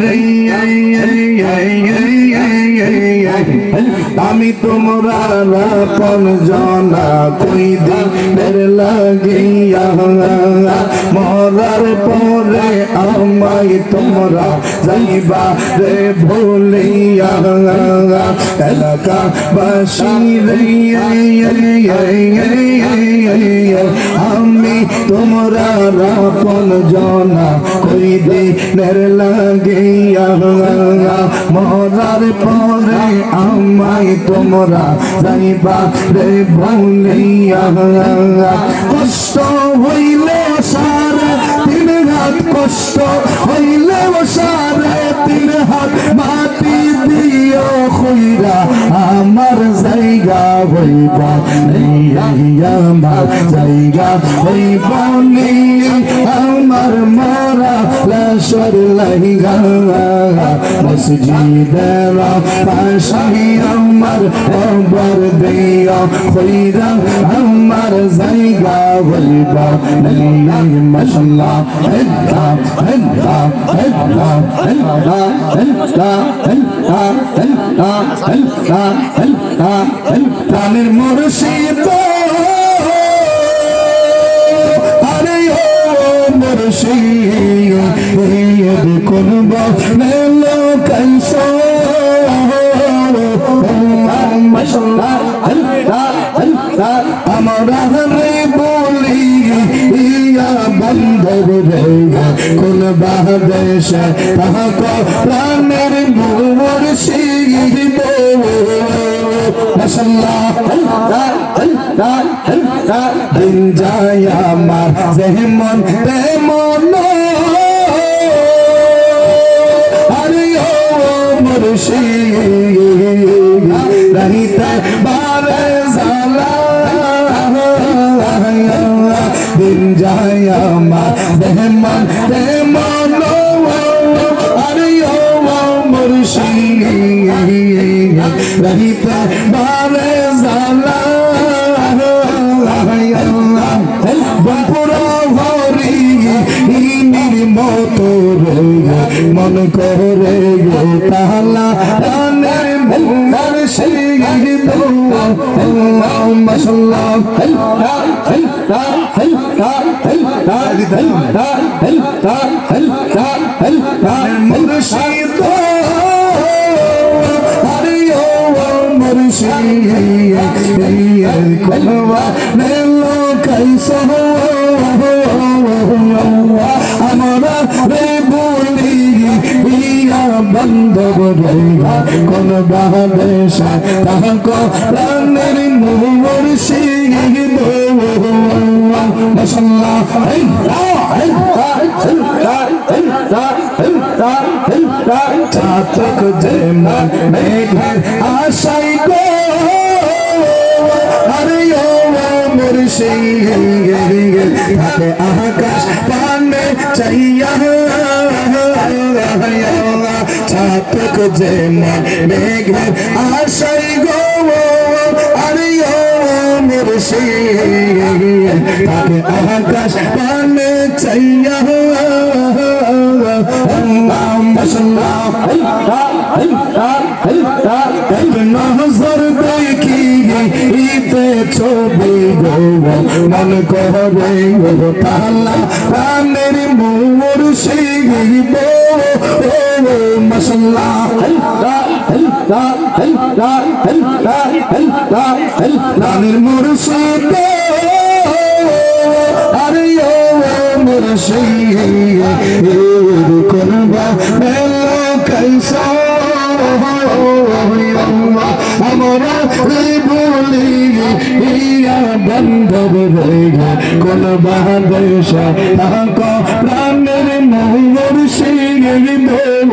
রে আমি তোমরা রাপন জনা কই দিনের লাগিয়া মরার পরে আমায় তোমরা যাইবা রে ভুলিয়া এলাকাবাসী রে আমি তোমরা রাপন জনা, কই দিনের লাগিয়া মরার পরে আমায় তোমরা যাইবা রে ভুলিয়া কষ্ট হইলে সারা, তিন হাত কষ্ট হইলে সারা, তিন হাত মাটি দিও খুইরা, আমার জায়গা হইব আমার জায়গা হইব আমার মরা লাশর লাইগা মসজিদের পাশে আমার খবর দিও খুইরা আমার জায়গা হইব মাশাল্লাহ হেল্লা হেল্লা হেল্লা হেল্লা হেল্লা হেল্লা হেল্লা হেল্লা হেল্লা হেল্লা মুর্শিদ আরে আমরা রে বলি ইয়া বন্ধব রে কোন বাদেশ তাহাক প্রাণের মোর শিব দিন যায় আমার যেমন তেমন যায় আমার। যেমন তেমন আরে, ও মুর্শিদ। রহিতে বারে জালা মতো মন করে গো তাহলা রানের মুর্শিদ আরে ও মুর্শিদ কোনবা নেলো কাইসা আমরা রে বলি ইয়া বন্ধব রইবা কোন বাহাদেশা তাহাকো রানের মুর্শিদ ما شاء الله চাতক যে মেঘের আশাই গো আরে ও মুর্শিদ আকাশ পানে চাইয়া চাতক যে মেঘের আশাই গো খুশি আকাশ পানে চাইয়া নজর দেখি ঈদে ছবি গো মন করে গো তালা প্রাণের মোর সেই বো। মশলা প্রাণের মুরসাদ আরে ও মুরসাদ কোনবা মেলা কাইসা আমরা রে বলি, ইয়া বন্ধব রে কোন প্রাণের মোহর সিং দেব